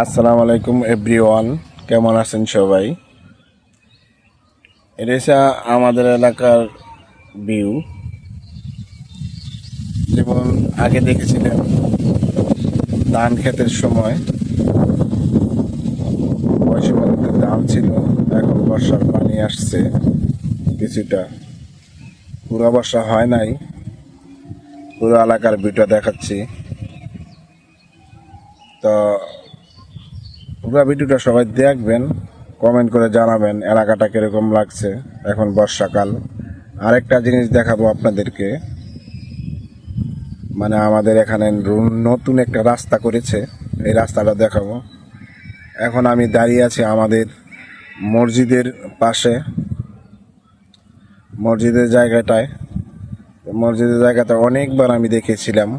আসসালামু আলাইকুম এভরিওয়ান, কেমন আছেন সবাই? এটা আমাদের এলাকার ভিউ। যেমন আগে দেখেছিলেন ধান ক্ষেতের সময় সময় ধান ছিল, এখন বর্ষার পানি আসছে কিছুটা। পুরো বর্ষা হয় নাই, পুরো এলাকার ভিউটা দেখাচ্ছি। তো পুরো ভিডিওটা সবাই দেখবেন কমেন্ট করে জানাবেন এলাকাটা কীরকম লাগছে এখন বর্ষাকাল। আরেকটা জিনিস দেখাবো আপনাদেরকে। মানে আমাদের এখানে নতুন একটা রাস্তা করেছে, এই রাস্তাটা দেখাবো। এখন আমি দাঁড়িয়ে আছি আমাদের মসজিদের পাশে। মসজিদের জায়গাটায়। মসজিদের জায়গাটা অনেকবার আমি দেখেছিলাম।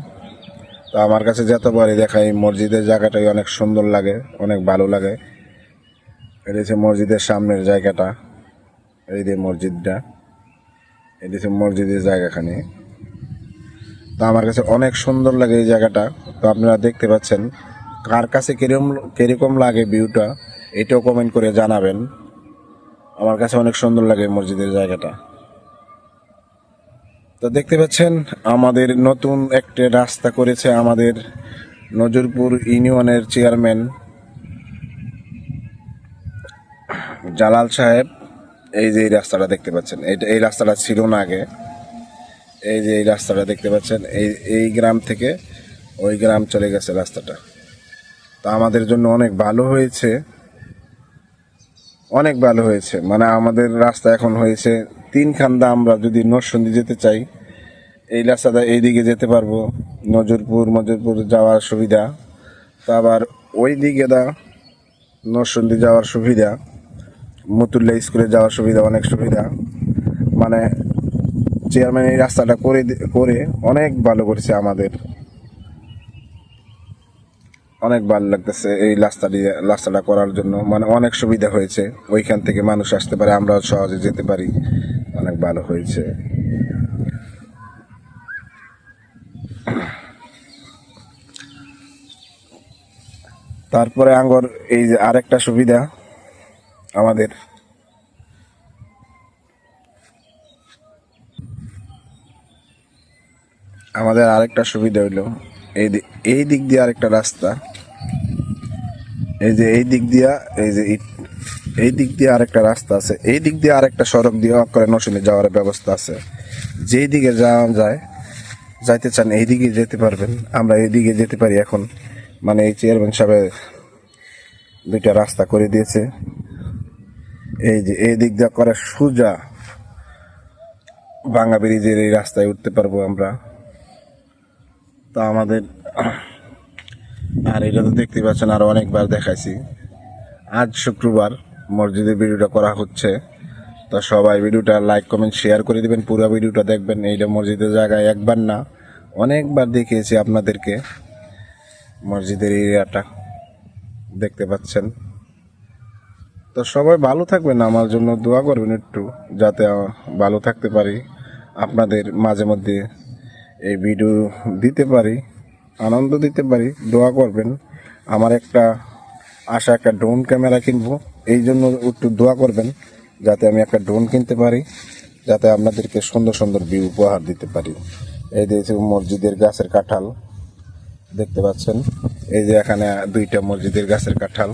তো আমার কাছে যতবারই দেখাই, মসজিদের জায়গাটাই অনেক সুন্দর লাগে, অনেক ভালো লাগে। এটা হচ্ছে মসজিদের সামনের জায়গাটা, এই যে মসজিদটা। এটা হচ্ছে মসজিদের জায়গাখানে। তো আমার কাছে অনেক সুন্দর লাগে এই জায়গাটা। তো আপনারা দেখতে পাচ্ছেন, কার কাছে কীরকম কীরকম লাগে ভিউটা, এটাও কমেন্ট করে জানাবেন। আমার কাছে অনেক সুন্দর লাগে মসজিদের জায়গাটা। তো দেখতে পাচ্ছেন, আমাদের নতুন একটা রাস্তা করেছে আমাদের নজরপুর ইউনিয়নের চেয়ারম্যান জালাল সাহেব। এই যে এই রাস্তাটা দেখতে পাচ্ছেন এইটা এই রাস্তাটা ছিল না আগে। এই যে এই রাস্তাটা দেখতে পাচ্ছেন, এই এই গ্রাম থেকে ওই গ্রাম চলে গেছে রাস্তাটা। তা আমাদের জন্য অনেক ভালো হয়েছে। অনেক ভালো হয়েছে। মানে আমাদের রাস্তা এখন হয়েছে তিন খান্দা আমরা যদি নরসন্দি যেতে চাই, এই রাস্তাটা এইদিকে যেতে পারব। নজরপুর, মজরপুর যাওয়ার সুবিধা। তো আবার ওই দিকে দা নরসন্দি যাওয়ার সুবিধা। মতুল্লা স্কুলে যাওয়ার সুবিধা, অনেক সুবিধা। মানে চেয়ারম্যান এই রাস্তাটা করে করে অনেক ভালো করেছে আমাদের। অনেক ভালো লাগতেছে এই রাস্তা দিয়ে, রাস্তাটা করার জন্য। মানে অনেক সুবিধা হয়েছে। ওইখান থেকে মানুষ আসতে পারে, আমরাও সহজে যেতে পারি। অনেক ভালো হয়েছে। তারপরে আঙ্গর, এই যে আরেকটা সুবিধা আমাদের। আমাদের আরেকটা সুবিধা হইল, এই এই দিক দিয়ে আরেকটা রাস্তা। এই যে এই দিক দিয়া, এই যে এই- দিক দিয়ে আরেকটা রাস্তা আছে। এই দিক দিয়ে আরেকটা সড়ক দিয়ে করে নসিনে যাওয়ার ব্যবস্থা আছে। যেই দিকে যাওয়া যায়, যাইতে চান এই দিকে যেতে পারবেন। আমরা এই দিকে যেতে পারি এখন। মানে এই চেয়ারম্যান সাহেব দুইটা রাস্তা করে দিয়েছে। এই যে এই দিক দিয়ে করে সোজা ভাঙ্গা ব্রিজের এই রাস্তায় উঠতে পারব আমরা। তা আমাদের আর এটা তো দেখতে পাচ্ছেন, আরও অনেকবার দেখাইছি। আজ শুক্রবার মসজিদের ভিডিওটা করা হচ্ছে। তো সবাই ভিডিওটা লাইক কমেন্ট শেয়ার করে দিবেন। পুরো ভিডিওটা দেখবেন, এইটা মসজিদের জায়গায় একবার না, অনেকবার দেখিয়েছি আপনাদেরকে। মসজিদের এরিয়াটা দেখতে পাচ্ছেন। তো সবাই ভালো থাকবেন, আমার জন্য দোয়া করবেন একটু, যাতে ভালো থাকতে পারি। আপনাদের মাঝে মধ্যে এই ভিডিও দিতে পারি। আনন্দ দিতে পারি, দোয়া করবেন। আমার একটা আশা, একটা ড্রোন ক্যামেরা কিনবো, এই জন্য একটু দোয়া করবেন, যাতে আমি একটা ড্রোন কিনতে পারি, যাতে আপনাদেরকে সুন্দর সুন্দর ভিউ উপহার দিতে পারি। এই যে মসজিদের গাছের কাঁঠাল, দেখতে পাচ্ছেন? এই যে এখানে দুইটা মসজিদের গাছের কাঁঠাল,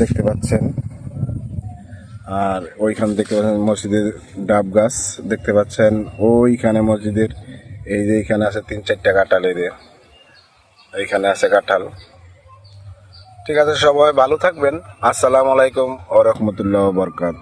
দেখতে পাচ্ছেন? আর ওইখান পাচ্ছেন মসজিদের ডাব গাছ, দেখতে পাচ্ছেন? ওইখানে মসজিদের এই যে এইখানে আছে তিন চারটা কাঁঠাল এদের এইখানে আছে কাঁঠাল। ঠিক আছে, সবাই ভালো থাকবেন। আসসালামু আলাইকুম ও রহমতুল্লাহ বরকাত